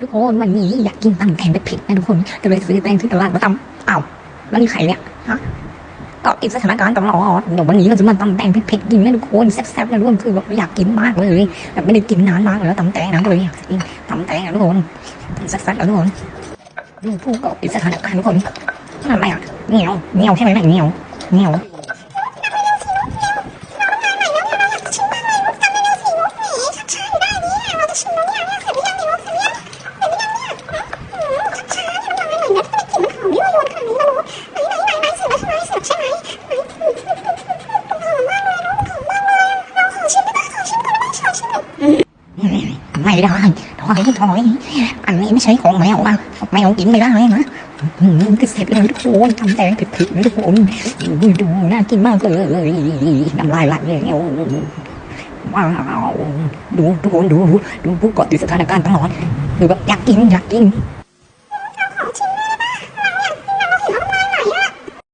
ทุกคนวันนี้อยากกินตำแตงเผ็ดนะทุกคนก็เลยซื้อแตงที่ตลาดมาตำอ้าแล้วนี่ใครเนี่ยฮะก็ติดสถานการณ์ตลอดเดี๋ยววันนี้เราจะมาตำแตงเผ็ดๆกินนะทุกคนแซ่บๆนะทุกคนคือแบบอยากกินมากเลยแบบไม่ได้กินนานมากแล้วตำแตงนะก็เลยอยากกินตำแตงนะทุกคนแซ่บๆนะทุกคนดูผู้เกาะติดสถานการณ์ทุกคนอะไรอะเหนียวเหนียวใช่ไหมเหนียวเหนียว ไม่ได้ถอยถอยอันนี้ไม่ใช่ของแมวอะแมวกินไม่ได้นะอืมคือเสร็จเลยทุกคนทำแต่ผิดผิดทุกคนดูน่ากินมากเลยน้ำลายไหลเลยว้าวดูทุกคนดูดูผู้กอดติดสถานการณ์ตลอดคือแบบอยากกินอยากกิน